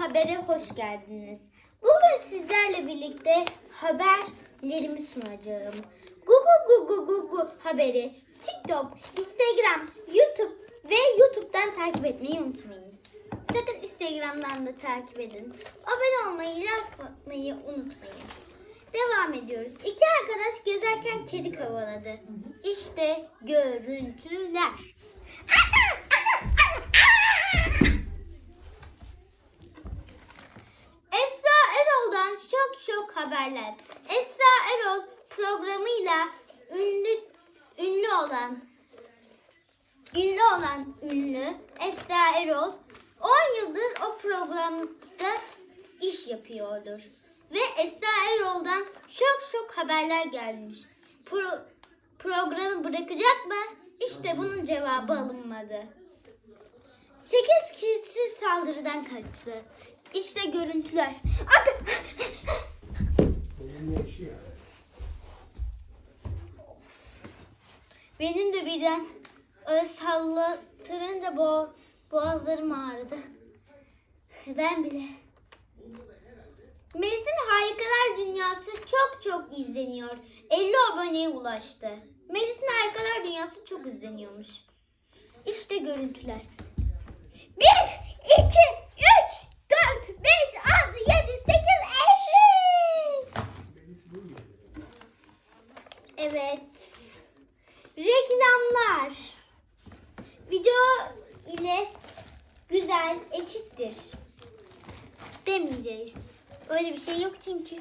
Haber'e hoş geldiniz. Bugün sizlerle birlikte haberlerimi sunacağım. Google Google Google haberi TikTok, Instagram, YouTube ve YouTube'dan takip etmeyi unutmayın. Sakın Instagram'dan da takip edin. Abone olmayı, like atmayı unutmayın. Devam ediyoruz. İki arkadaş gezerken kedi kovaladı. İşte görüntüler. Esra haberler. Esra Erol programıyla ünlü ünlü olan ünlü olan ünlü Esra Erol 10 yıldır o programda iş yapıyordur. Ve Esra Erol'dan şok şok haberler gelmiş. Pro- programı bırakacak mı? İşte bunun cevabı alınmadı. 8 kişi saldırıdan kaçtı. İşte görüntüler. Ak- Benim de birden öyle sallatırınca bo boğazlarım ağrıdı. Ben bile. Melis'in Harikalar Dünyası çok çok izleniyor. 50 aboneye ulaştı. Melis'in Harikalar Dünyası çok izleniyormuş. İşte görüntüler. 1, 2, Evet. Reklamlar. Video ile güzel eşittir. Demeyeceğiz. Öyle bir şey yok çünkü.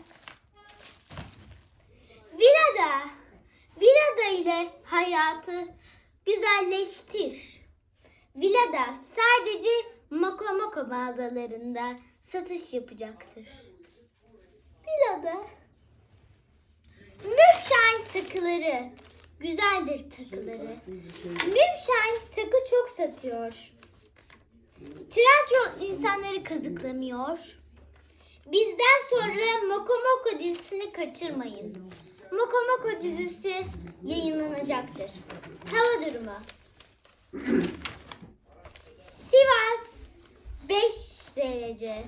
Vilada. Vilada ile hayatı güzelleştir. Vilada sadece Moko Moko mağazalarında satış yapacaktır. Vilada takıları. Güzeldir takıları. Müpşen takı çok satıyor. Trendyol insanları kazıklamıyor. Bizden sonra Moko dizisini kaçırmayın. Moko dizisi yayınlanacaktır. Hava durumu. Sivas 5 derece.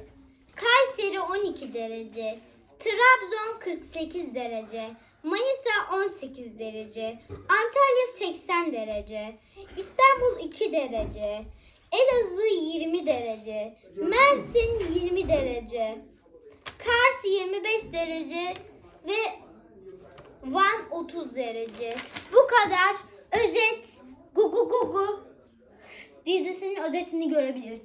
Kayseri 12 derece. Trabzon 48 derece. Manisa 18 derece. Antalya 80 derece. İstanbul 2 derece. Elazığ 20 derece. Mersin 20 derece. Kars 25 derece ve Van 30 derece. Bu kadar özet Gugu Gugu dizisinin özetini görebiliriz.